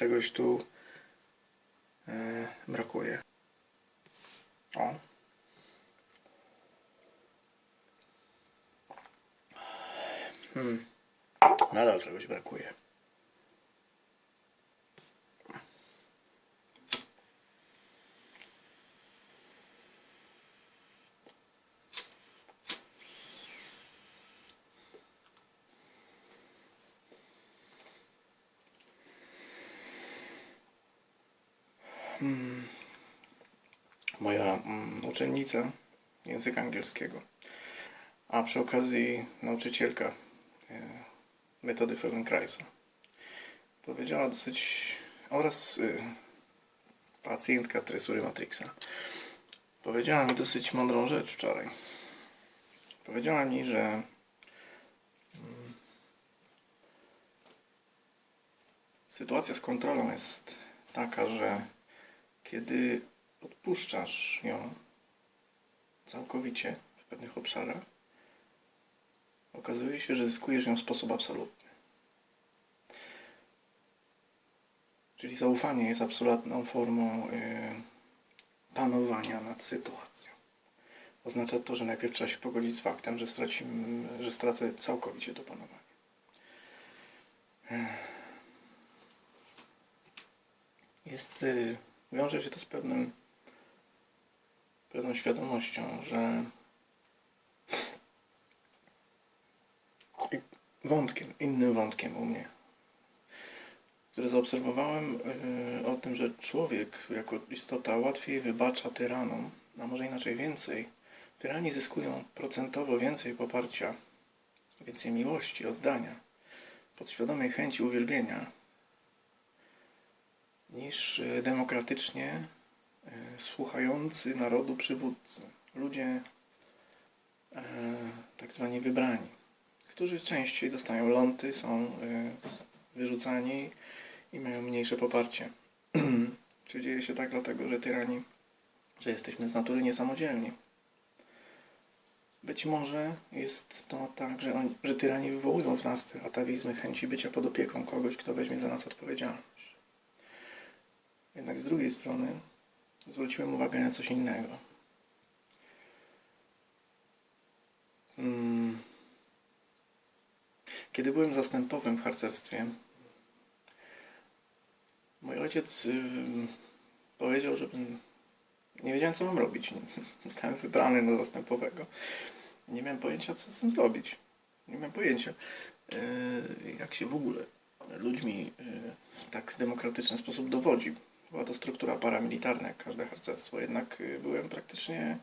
czegoś tu e, brakuje. O. Hmm. Nadal czegoś brakuje. Moja mm, uczennica języka angielskiego, a przy okazji nauczycielka e, metody Feldenkraisa. Powiedziała dosyć, oraz y, pacjentka tresury Matrixa. Powiedziała mi dosyć mądrą rzecz wczoraj. Powiedziała mi, że mm, sytuacja z kontrolą jest taka, że kiedy odpuszczasz ją całkowicie w pewnych obszarach, okazuje się, że zyskujesz ją w sposób absolutny. Czyli zaufanie jest absolutną formą y, panowania nad sytuacją. Oznacza to, że najpierw trzeba się pogodzić z faktem, że, stracimy, że stracę całkowicie to panowanie. Jest, y, wiąże się to z pewnym pewną świadomością, że wątkiem, innym wątkiem u mnie, który zaobserwowałem yy, o tym, że człowiek jako istota łatwiej wybacza tyranom, a może inaczej więcej. Tyrani zyskują procentowo więcej poparcia, więcej miłości, oddania, podświadomej chęci uwielbienia, niż yy, demokratycznie e, słuchający narodu przywódcy. Ludzie e, tak zwani wybrani, którzy częściej dostają ląty, są e, wyrzucani i mają mniejsze poparcie. Czy dzieje się tak dlatego, że tyrani, że jesteśmy z natury niesamodzielni? Być może jest to tak, że, oni, że tyrani wywołują w nas te atawizmy chęci bycia pod opieką kogoś, kto weźmie za nas odpowiedzialność. Jednak z drugiej strony zwróciłem uwagę na coś innego. Mm. Kiedy byłem zastępowym w harcerstwie, mój ojciec y, powiedział, żebym. Nie wiedziałem, co mam robić. Zostałem wybrany na zastępowego. Nie miałem pojęcia, co z tym zrobić. Nie miałem pojęcia, y, jak się w ogóle ludźmi y, w tak demokratyczny sposób dowodzi. Była to struktura paramilitarna, jak każde harcerstwo, jednak y, byłem praktycznie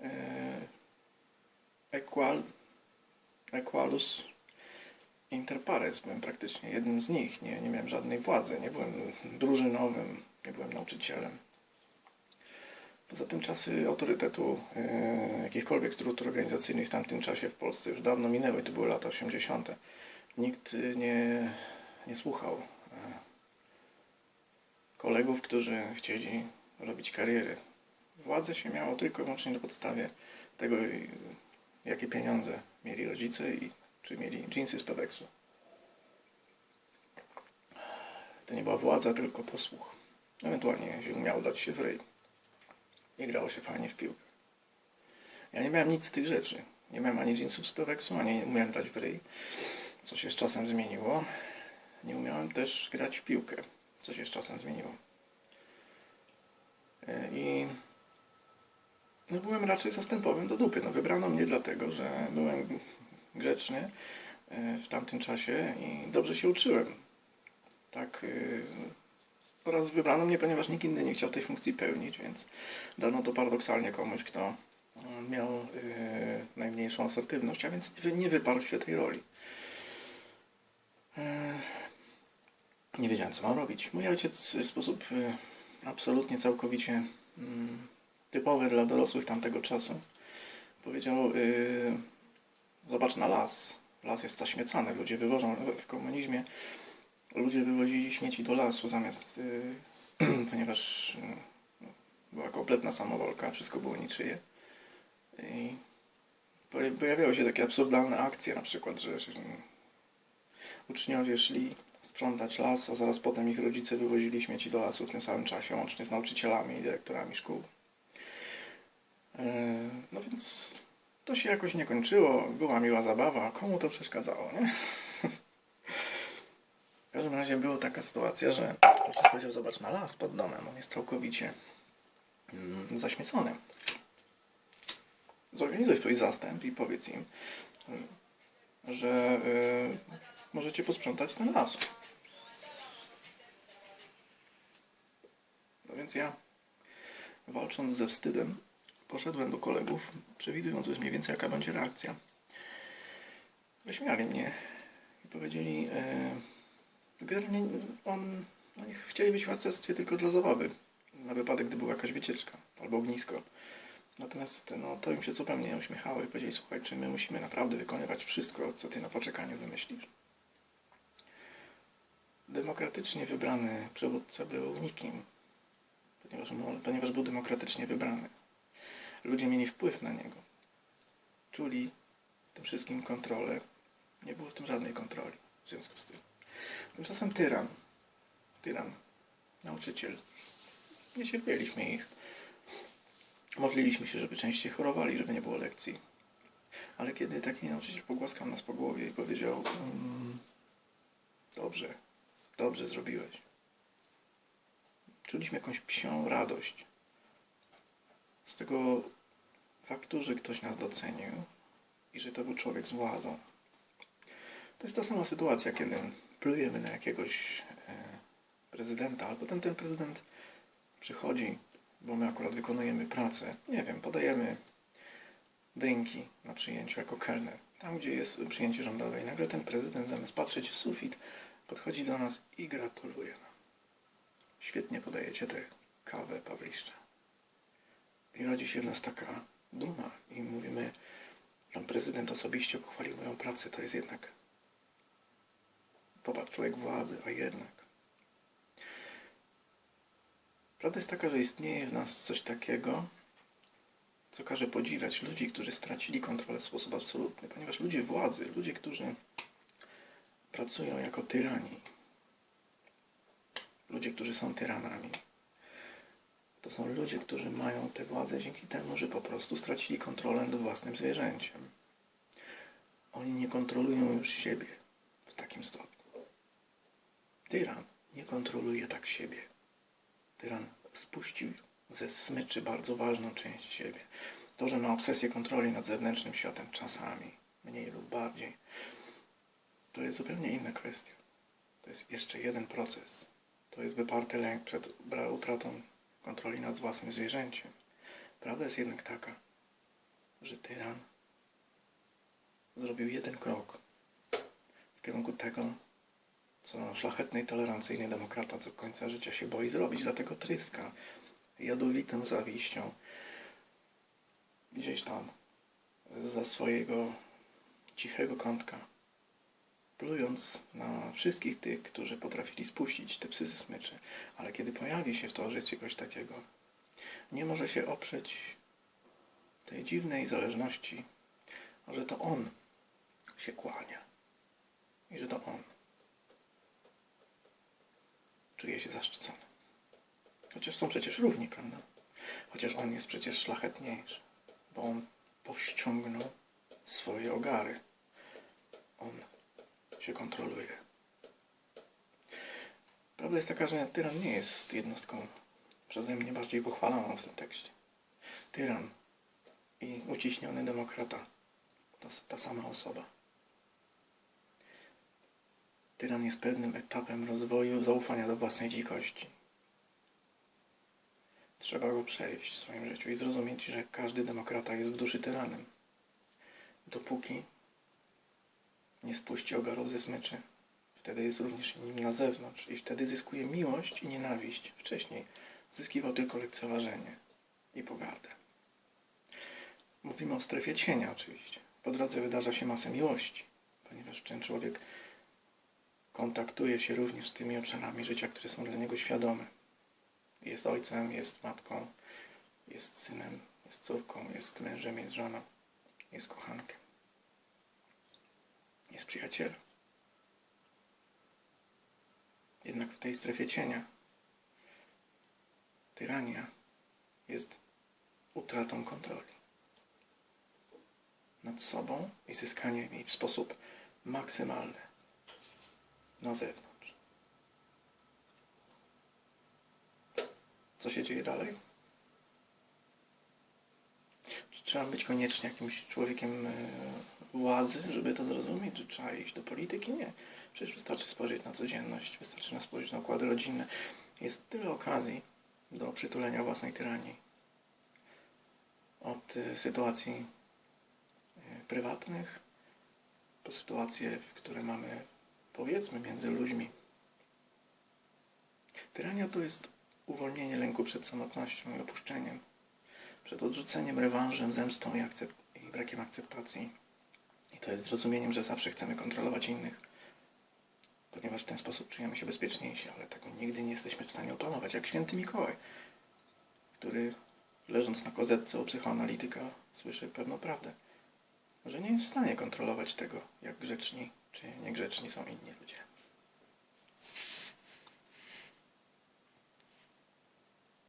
y, equal, equalus inter pares. Byłem praktycznie jednym z nich. Nie, nie miałem żadnej władzy. Nie byłem drużynowym, nie byłem nauczycielem. Poza tym czasy autorytetu y, jakichkolwiek struktur organizacyjnych w tamtym czasie w Polsce już dawno minęły. To były lata 80. Nikt y, nie, nie słuchał kolegów, którzy chcieli robić kariery. Władzę się miało tylko i wyłącznie na podstawie tego, jakie pieniądze mieli rodzice i czy mieli dżinsy z Peweksu. To nie była władza, tylko posłuch. Ewentualnie się umiało dać się w ryj. I grało się fajnie w piłkę. Ja nie miałem nic z tych rzeczy. Nie miałem ani dżinsów z Peweksu, ani umiałem dać w ryj. Co się z czasem zmieniło. Nie umiałem też grać w piłkę. Co się z czasem zmieniło. E, I no byłem raczej zastępowym do dupy. No wybrano mnie dlatego, że byłem grzeczny e, w tamtym czasie i dobrze się uczyłem. Tak. y, Oraz wybrano mnie, ponieważ nikt inny nie chciał tej funkcji pełnić, więc dano to paradoksalnie komuś, kto e, miał najmniejszą asertywność, a więc nie wyparł się tej roli. E, Nie wiedziałem, co mam robić. Mój ojciec w sposób y, absolutnie, całkowicie mm, typowy dla dorosłych tamtego czasu powiedział: y, Zobacz na las. Las jest zaśmiecany. Ludzie wywożą w komunizmie. Ludzie wywozili śmieci do lasu zamiast, y, ponieważ no, była kompletna samowolka, wszystko było niczyje. I poja- pojawiały się takie absurdalne akcje, na przykład, że, że uczniowie szli sprzątać las, a zaraz potem ich rodzice wywozili śmieci do lasu w tym samym czasie, łącznie z nauczycielami i dyrektorami szkół. E, No więc to się jakoś nie kończyło, była miła zabawa, komu to przeszkadzało, nie? W każdym razie była taka sytuacja, że ojciec powiedział, zobacz na las pod domem, on jest całkowicie mm, zaśmiecony. Zorganizuj swój zastęp i powiedz im, że y, możecie posprzątać ten las. No więc ja, walcząc ze wstydem, poszedłem do kolegów, przewidując już mniej więcej jaka będzie reakcja. Wyśmiali mnie i powiedzieli, e, generalnie on, oni chcieli być w harcerstwie tylko dla zabawy, na wypadek, gdy była jakaś wycieczka albo ognisko. Natomiast no, to im się zupełnie uśmiechało i powiedzieli, słuchaj, czy my musimy naprawdę wykonywać wszystko, co ty na poczekaniu wymyślisz. Demokratycznie wybrany przywódca był nikim, ponieważ, ponieważ był demokratycznie wybrany. Ludzie mieli wpływ na niego. Czuli w tym wszystkim kontrolę. Nie było w tym żadnej kontroli w związku z tym. Tymczasem tyran, tyran, nauczyciel. Nie cierpieliśmy ich. Modliliśmy się, żeby częściej chorowali, żeby nie było lekcji. Ale kiedy taki nauczyciel pogłaskał nas po głowie i powiedział mm, dobrze, dobrze zrobiłeś. Czuliśmy jakąś psią radość z tego faktu, że ktoś nas docenił i że to był człowiek z władzą. To jest ta sama sytuacja, kiedy plujemy na jakiegoś e, prezydenta, albo ten, ten prezydent przychodzi, bo my akurat wykonujemy pracę, nie wiem, podajemy drinki na przyjęciu jako kelner, tam gdzie jest przyjęcie rządowe i nagle ten prezydent zamiast patrzeć w sufit, podchodzi do nas i gratuluje nam. Świetnie podajecie tę kawę Pawliszcza. I rodzi się w nas taka duma i mówimy, pan prezydent osobiście pochwalił moją pracę, to jest jednak popatrz, człowiek władzy, a jednak. Prawda jest taka, że istnieje w nas coś takiego, co każe podziwiać ludzi, którzy stracili kontrolę w sposób absolutny, ponieważ ludzie władzy, ludzie, którzy pracują jako tyrani, ludzie, którzy są tyranami, to są ludzie, którzy mają tę władzę dzięki temu, że po prostu stracili kontrolę nad własnym zwierzęciem. Oni nie kontrolują już siebie w takim stopniu. Tyran nie kontroluje tak siebie. Tyran spuścił ze smyczy bardzo ważną część siebie. To, że ma obsesję kontroli nad zewnętrznym światem czasami, mniej lub bardziej, to jest zupełnie inna kwestia. To jest jeszcze jeden proces. To jest wyparty lęk przed utratą kontroli nad własnym zwierzęciem. Prawda jest jednak taka, że tyran zrobił jeden krok w kierunku tego, co szlachetny i tolerancyjny demokrata do końca życia się boi zrobić, dlatego tryska jadowitą zawiścią gdzieś tam za swojego cichego kątka, plując na wszystkich tych, którzy potrafili spuścić te psy ze smyczy. Ale kiedy pojawi się w towarzystwie kogoś takiego, nie może się oprzeć tej dziwnej zależności, że to on się kłania i że to on czuje się zaszczycony. Chociaż są przecież równi, prawda? Chociaż on jest przecież szlachetniejszy, bo on powściągnął swoje ogary. On się kontroluje. Prawda jest taka, że tyran nie jest jednostką przeze mnie bardziej pochwalaną w tym tekście. Tyran i uciśniony demokrata to ta sama osoba. Tyran jest pewnym etapem rozwoju zaufania do własnej dzikości. Trzeba go przejść w swoim życiu i zrozumieć, że każdy demokrata jest w duszy tyranem. Dopóki nie spuści ogarów ze smyczy, wtedy jest również nim na zewnątrz i wtedy zyskuje miłość i nienawiść. Wcześniej zyskiwał tylko lekceważenie i pogardę. Mówimy o strefie cienia oczywiście. Po drodze wydarza się masa miłości, ponieważ ten człowiek kontaktuje się również z tymi obszarami życia, które są dla niego świadome. Jest ojcem, jest matką, jest synem, jest córką, jest mężem, jest żoną, jest kochankiem, jest przyjacielem. Jednak w tej strefie cienia tyrania jest utratą kontroli nad sobą i zyskaniem jej w sposób maksymalny na zewnątrz. Co się dzieje dalej? Czy trzeba być koniecznie jakimś człowiekiem e, władzy, żeby to zrozumieć? Czy trzeba iść do polityki? Nie. Przecież wystarczy spojrzeć na codzienność, wystarczy na spojrzeć na układy rodzinne. Jest tyle okazji do przytulenia własnej tyranii. Od e, sytuacji e, prywatnych po sytuacje, w które mamy, powiedzmy, między ludźmi. Tyrania to jest uwolnienie lęku przed samotnością i opuszczeniem, przed odrzuceniem, rewanżem, zemstą i, akcep- i brakiem akceptacji. I to jest zrozumieniem, że zawsze chcemy kontrolować innych, ponieważ w ten sposób czujemy się bezpieczniejsi, ale tego nigdy nie jesteśmy w stanie opanować. Jak święty Mikołaj, który leżąc na kozetce u psychoanalityka słyszy pewną prawdę, że nie jest w stanie kontrolować tego, jak grzeczni czy niegrzeczni są inni ludzie.